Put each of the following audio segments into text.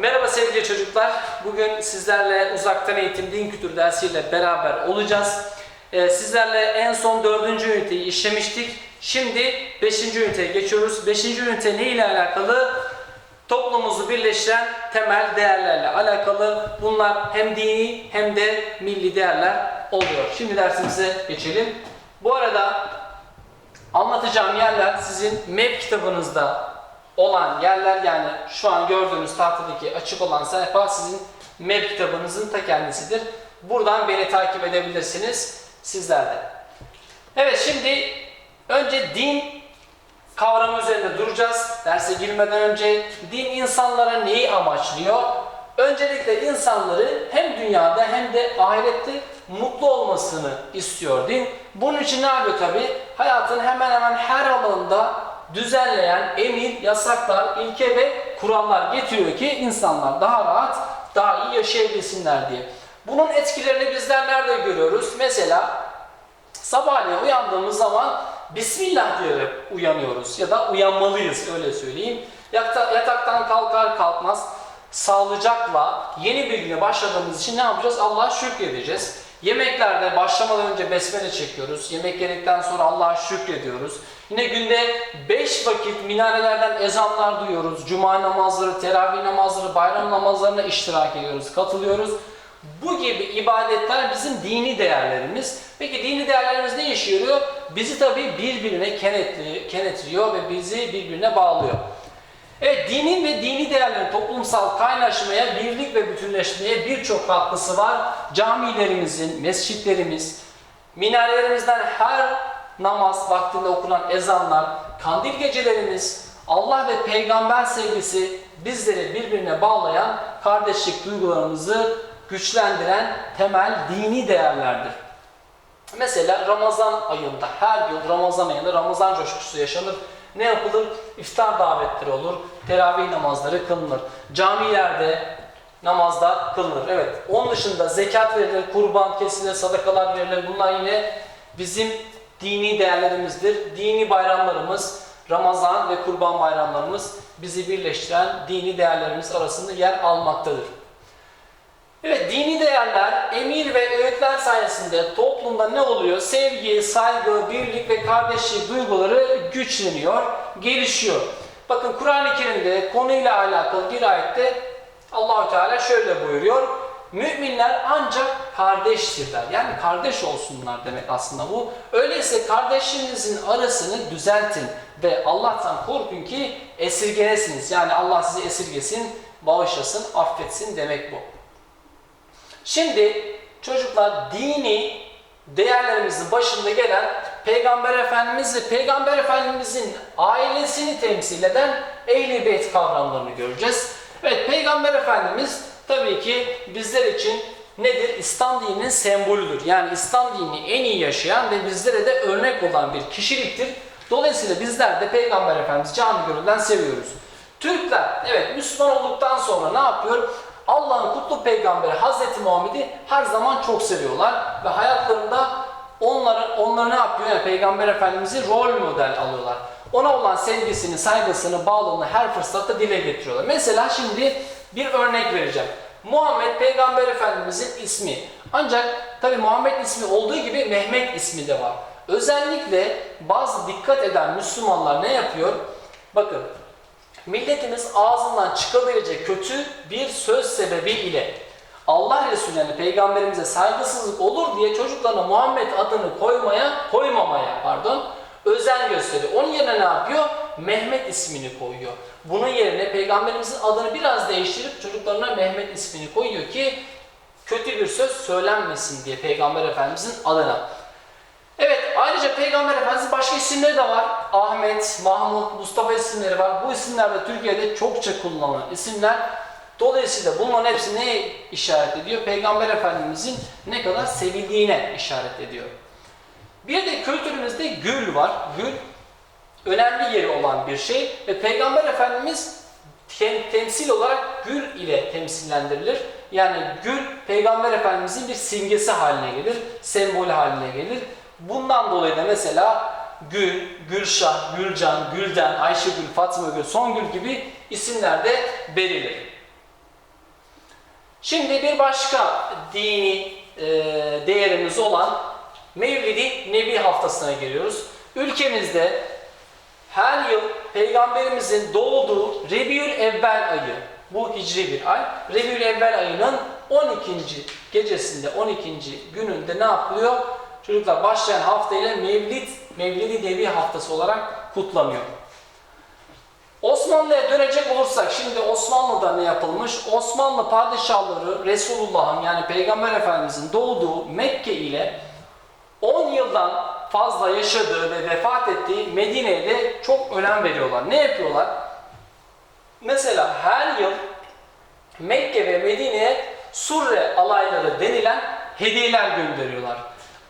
Merhaba sevgili çocuklar. Bugün sizlerle uzaktan eğitim din kültürü dersiyle beraber olacağız. Ee, sizlerle en son dördüncü üniteyi işlemiştik. Şimdi beşinci üniteye geçiyoruz. Beşinci ünite ne ile alakalı? Toplumumuzu birleştiren temel değerlerle alakalı. Bunlar hem dini hem de milli değerler oluyor. Şimdi dersimize geçelim. Bu arada anlatacağım yerler sizin MEP kitabınızda olan yerler yani şu an gördüğünüz tahtadaki açık olan sayfa sizin MEP kitabınızın ta kendisidir. Buradan beni takip edebilirsiniz sizler de. Evet şimdi önce din kavramı üzerinde duracağız. Derse girmeden önce din insanlara neyi amaçlıyor? Öncelikle insanları hem dünyada hem de ahirette mutlu olmasını istiyor din. Bunun için ne yapıyor tabi? Hayatın hemen hemen her alanında düzenleyen emir, yasaklar, ilke ve kurallar getiriyor ki insanlar daha rahat, daha iyi yaşayabilsinler diye. Bunun etkilerini bizler nerede görüyoruz? Mesela sabahleyin uyandığımız zaman Bismillah diyerek uyanıyoruz ya da uyanmalıyız öyle söyleyeyim. Yatakta, yataktan kalkar kalkmaz sağlıcakla yeni bir güne başladığımız için ne yapacağız? Allah'a şükredeceğiz. Yemeklerde başlamadan önce besmele çekiyoruz. Yemek yedikten sonra Allah'a şükrediyoruz. Yine günde 5 vakit minarelerden ezanlar duyuyoruz. Cuma namazları, teravih namazları, bayram namazlarına iştirak ediyoruz, katılıyoruz. Bu gibi ibadetler bizim dini değerlerimiz. Peki dini değerlerimiz ne işe? Bizi tabii birbirine kenetli, kenetriyor ve bizi birbirine bağlıyor. Evet, dinin ve dini değerlerin toplumsal kaynaşmaya, birlik ve bütünleşmeye birçok katkısı var. Camilerimizin, mescitlerimiz, minarelerimizden her namaz vaktinde okunan ezanlar, kandil gecelerimiz, Allah ve peygamber sevgisi bizleri birbirine bağlayan kardeşlik duygularımızı güçlendiren temel dini değerlerdir. Mesela Ramazan ayında, her yıl Ramazan ayında Ramazan coşkusu yaşanır. Ne yapılır? İftar davetleri olur, teravih namazları kılınır. Camilerde namazlar kılınır. Evet, onun dışında zekat verilir, kurban kesilir, sadakalar verilir. Bunlar yine bizim dini değerlerimizdir. Dini bayramlarımız, Ramazan ve kurban bayramlarımız bizi birleştiren dini değerlerimiz arasında yer almaktadır. Evet, dini değerler, emir ve öğütler sayesinde toplumda ne oluyor? Sevgi, saygı, birlik ve kardeşlik duyguları güçleniyor, gelişiyor. Bakın Kur'an-ı Kerim'de konuyla alakalı bir ayette Allahü Teala şöyle buyuruyor. Müminler ancak kardeştirler. Yani kardeş olsunlar demek aslında bu. Öyleyse kardeşlerinizin arasını düzeltin ve Allah'tan korkun ki esirgenesiniz. Yani Allah sizi esirgesin, bağışlasın, affetsin demek bu. Şimdi çocuklar dini değerlerimizin başında gelen Peygamber Efendimiz ve Peygamber Efendimizin ailesini temsil eden Ehl-i Beyt kavramlarını göreceğiz. Evet Peygamber Efendimiz tabii ki bizler için nedir? İslam dininin sembolüdür. Yani İslam dinini en iyi yaşayan ve bizlere de örnek olan bir kişiliktir. Dolayısıyla bizler de Peygamber Efendimiz canı gönülden seviyoruz. Türkler evet Müslüman olduktan sonra ne yapıyor? Allah'ın kutlu peygamberi Hazreti Muhammed'i her zaman çok seviyorlar ve hayatlarında onları, onları ne yapıyor? Yani Peygamber Efendimiz'i rol model alıyorlar. Ona olan sevgisini, saygısını, bağlılığını her fırsatta dile getiriyorlar. Mesela şimdi bir örnek vereceğim. Muhammed Peygamber Efendimiz'in ismi. Ancak tabi Muhammed ismi olduğu gibi Mehmet ismi de var. Özellikle bazı dikkat eden Müslümanlar ne yapıyor? Bakın milletimiz ağzından çıkabilecek kötü bir söz sebebiyle Allah Resulüne, peygamberimize saygısızlık olur diye çocuklarına Muhammed adını koymaya, koymamaya pardon, özen gösteriyor. Onun yerine ne yapıyor? Mehmet ismini koyuyor. Bunun yerine peygamberimizin adını biraz değiştirip çocuklarına Mehmet ismini koyuyor ki kötü bir söz söylenmesin diye peygamber efendimizin adına. Evet ayrıca Peygamber Efendimiz'in başka isimleri de var. Ahmet, Mahmut, Mustafa isimleri var. Bu isimler de Türkiye'de çokça kullanılan isimler. Dolayısıyla bunların hepsi neye işaret ediyor? Peygamber Efendimiz'in ne kadar sevildiğine işaret ediyor. Bir de kültürümüzde gül var. Gül önemli yeri olan bir şey ve Peygamber Efendimiz tem- temsil olarak gül ile temsillendirilir. Yani gül Peygamber Efendimizin bir simgesi haline gelir, sembolü haline gelir. Bundan dolayı da mesela Gül, Gülşah, Gülcan, Gülden, Ayşegül, Fatma Gül, Songül gibi isimler de verilir. Şimdi bir başka dini e, değerimiz olan Mevlidi Nebi haftasına geliyoruz. Ülkemizde her yıl Peygamberimizin doğduğu Rebiül Evvel ayı, bu hicri bir ay, Rebiül Evvel ayının 12. gecesinde, 12. gününde ne yapılıyor? Çocuklar başlayan hafta ile Mevlid, Mevlidi Nebi haftası olarak kutlanıyor. Osmanlı'ya dönecek olursak şimdi Osmanlı'da ne yapılmış? Osmanlı padişahları Resulullah'ın yani Peygamber Efendimizin doğduğu Mekke ile 10 yıldan fazla yaşadığı ve vefat ettiği Medine'ye de çok önem veriyorlar. Ne yapıyorlar? Mesela her yıl Mekke ve Medine'ye surre alayları denilen hediyeler gönderiyorlar.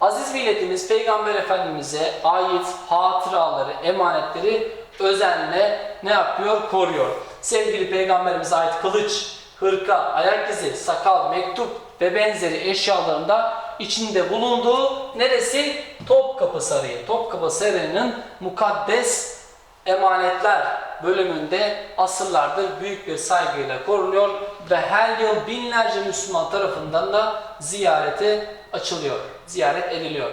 Aziz milletimiz Peygamber Efendimiz'e ait hatıraları, emanetleri özenle ne yapıyor? Koruyor. Sevgili Peygamberimize ait kılıç, hırka, ayak izi, sakal, mektup ve benzeri eşyalarında içinde bulunduğu neresi? Topkapı Sarayı. Topkapı Sarayı'nın mukaddes emanetler bölümünde asırlardır büyük bir saygıyla korunuyor ve her yıl binlerce Müslüman tarafından da ziyarete açılıyor, ziyaret ediliyor.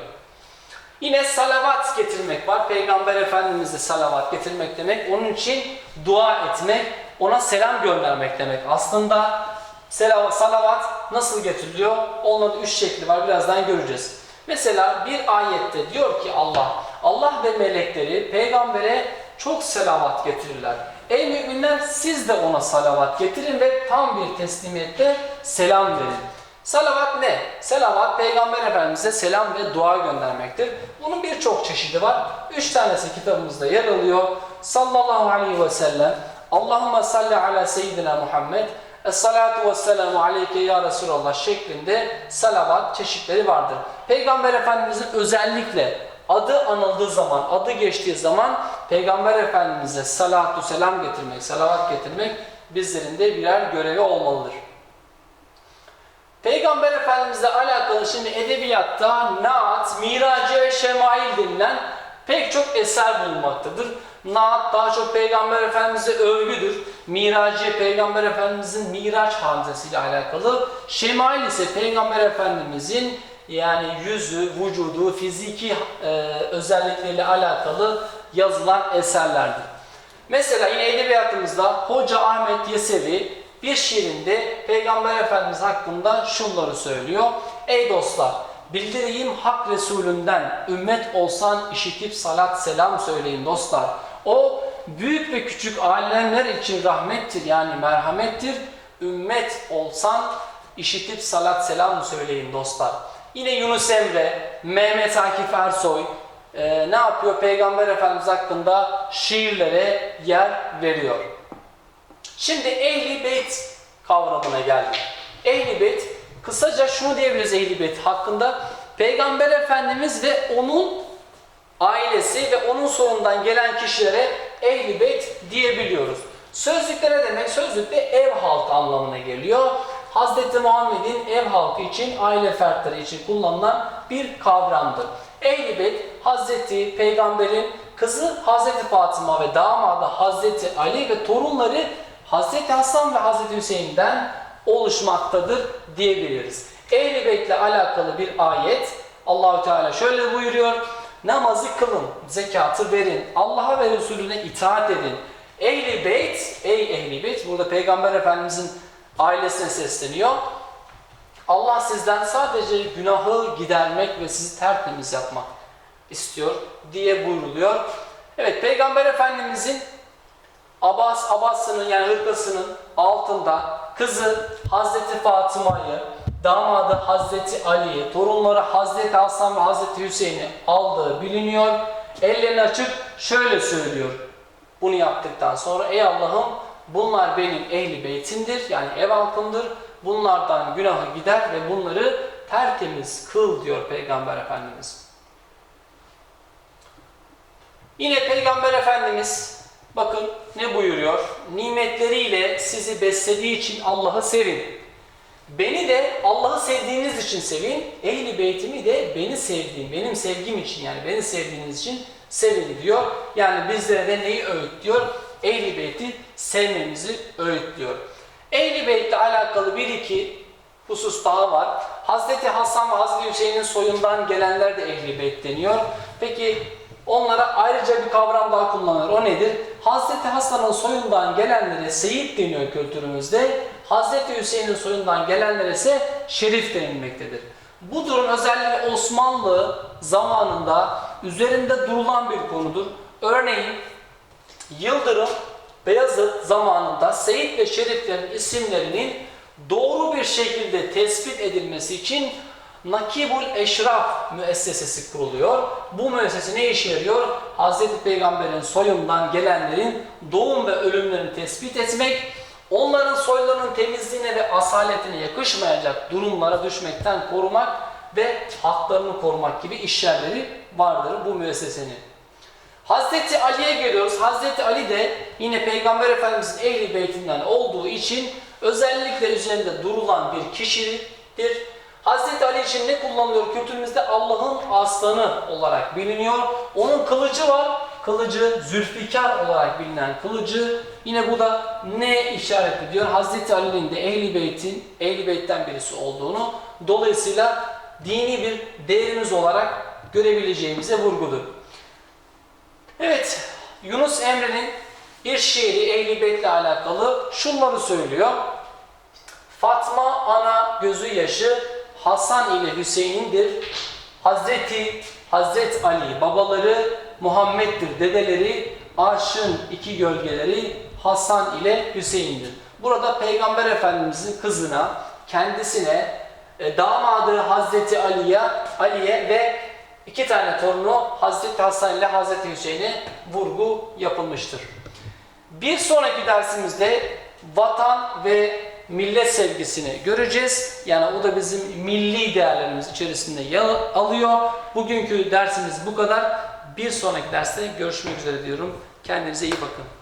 Yine salavat getirmek var. Peygamber Efendimiz'e salavat getirmek demek. Onun için dua etmek, ona selam göndermek demek. Aslında salavat nasıl getiriliyor? Onların üç şekli var. Birazdan göreceğiz. Mesela bir ayette diyor ki Allah, Allah ve melekleri peygambere çok selavat getirirler. Ey müminler siz de ona salavat getirin ve tam bir teslimiyette selam verin. Salavat ne? Salavat Peygamber Efendimiz'e selam ve dua göndermektir. Bunun birçok çeşidi var. Üç tanesi kitabımızda yer alıyor. Sallallahu aleyhi ve sellem Allahümme salli ala seyyidina Muhammed Es-salatu ve selamu aleyke ya Resulallah şeklinde salavat çeşitleri vardır. Peygamber Efendimiz'in özellikle adı anıldığı zaman, adı geçtiği zaman Peygamber Efendimiz'e salatu selam getirmek, salavat getirmek bizlerin de birer görevi olmalıdır. Peygamber Efendimizle alakalı şimdi edebiyatta Naat, Miraci ve Şemail denilen pek çok eser bulunmaktadır. Naat daha çok Peygamber Efendimiz'e övgüdür. Miraci Peygamber Efendimiz'in Miraç hadisesiyle alakalı. Şemail ise Peygamber Efendimiz'in yani yüzü, vücudu, fiziki e, özellikleriyle alakalı yazılan eserlerdir. Mesela yine edebiyatımızda Hoca Ahmet Yesevi bir şiirinde Peygamber Efendimiz hakkında şunları söylüyor. Ey dostlar bildireyim hak Resulünden ümmet olsan işitip salat selam söyleyin dostlar. O büyük ve küçük alemler için rahmettir yani merhamettir. Ümmet olsan işitip salat selam söyleyin dostlar. Yine Yunus Emre, Mehmet Akif Ersoy e, ne yapıyor? Peygamber Efendimiz hakkında şiirlere yer veriyor. Şimdi Ehli Beyt kavramına geldik. Ehli Beyt, kısaca şunu diyebiliriz Ehli Beyt hakkında. Peygamber Efendimiz ve onun ailesi ve onun sonundan gelen kişilere Ehli Beyt diyebiliyoruz. Sözlükte ne demek? Sözlükte ev halkı anlamına geliyor. Hz. Muhammed'in ev halkı için, aile fertleri için kullanılan bir kavramdır. Ehl-i Beyt, Hz. Peygamber'in kızı Hz. Fatıma ve damadı Hz. Ali ve torunları Hz. Hasan ve Hz. Hüseyin'den oluşmaktadır diyebiliriz. Ehl-i Beyt'le alakalı bir ayet Allahü Teala şöyle buyuruyor. Namazı kılın, zekatı verin, Allah'a ve Resulüne itaat edin. Ehli beyt, ey ehli beyt, burada Peygamber Efendimizin ailesine sesleniyor. Allah sizden sadece günahı gidermek ve sizi tertemiz yapmak istiyor diye buyruluyor. Evet Peygamber Efendimizin Abbas Abbas'ının yani hırkasının altında kızı Hazreti Fatıma'yı, damadı Hazreti Ali'yi, torunları Hazreti Hasan ve Hazreti Hüseyin'i aldığı biliniyor. Ellerini açıp şöyle söylüyor. Bunu yaptıktan sonra ey Allah'ım bunlar benim ehli beytimdir yani ev halkımdır. Bunlardan günahı gider ve bunları tertemiz kıl diyor Peygamber Efendimiz. Yine Peygamber Efendimiz bakın ne buyuruyor? Nimetleriyle sizi beslediği için Allah'ı sevin. Beni de Allah'ı sevdiğiniz için sevin. Ehli beytimi de beni sevdiğim, benim sevgim için yani beni sevdiğiniz için sevin diyor. Yani bizlere de neyi öğütlüyor? Ehli beyti sevmemizi öğütlüyor. Ehli beytle alakalı bir iki husus daha var. Hazreti Hasan ve Hazreti Hüseyin'in soyundan gelenler de Ehl-i Beyt deniyor. Peki onlara ayrıca bir kavram daha kullanılır. O nedir? Hazreti Hasan'ın soyundan gelenlere Seyit deniyor kültürümüzde. Hazreti Hüseyin'in soyundan gelenlere ise Şerif denilmektedir. Bu durum özellikle Osmanlı zamanında üzerinde durulan bir konudur. Örneğin Yıldırım Beyazıt zamanında Seyit ve Şeriflerin isimlerinin doğru bir şekilde tespit edilmesi için Nakibul Eşraf müessesesi kuruluyor. Bu müessese ne işe yarıyor? Hz. Peygamber'in soyundan gelenlerin doğum ve ölümlerini tespit etmek, onların soylarının temizliğine ve asaletine yakışmayacak durumlara düşmekten korumak ve haklarını korumak gibi işyerleri vardır bu müessesenin. Hazreti Ali'ye geliyoruz. Hazreti Ali de yine Peygamber Efendimizin ehli beytinden olduğu için özellikle üzerinde durulan bir kişidir. Hazreti Ali için ne kullanılıyor? Kültürümüzde Allah'ın aslanı olarak biliniyor. Onun kılıcı var. Kılıcı Zülfikar olarak bilinen kılıcı. Yine bu da ne işaret ediyor? Hazreti Ali'nin de ehli beytin, ehli beytten birisi olduğunu dolayısıyla dini bir değerimiz olarak görebileceğimize vurgudur. Evet, Yunus Emre'nin bir şiiri Ehl-i Beyt'le alakalı şunları söylüyor. Fatma ana gözü yaşı Hasan ile Hüseyin'dir. Hazreti Hazret Ali babaları Muhammed'dir dedeleri. Arşın iki gölgeleri Hasan ile Hüseyin'dir. Burada Peygamber Efendimizin kızına, kendisine, e, damadı Hazreti Ali'ye, Ali'ye ve iki tane torunu Hazreti Hasan ile Hazreti Hüseyin'e vurgu yapılmıştır. Bir sonraki dersimizde vatan ve millet sevgisini göreceğiz. Yani o da bizim milli değerlerimiz içerisinde yer alıyor. Bugünkü dersimiz bu kadar. Bir sonraki derste görüşmek üzere diyorum. Kendinize iyi bakın.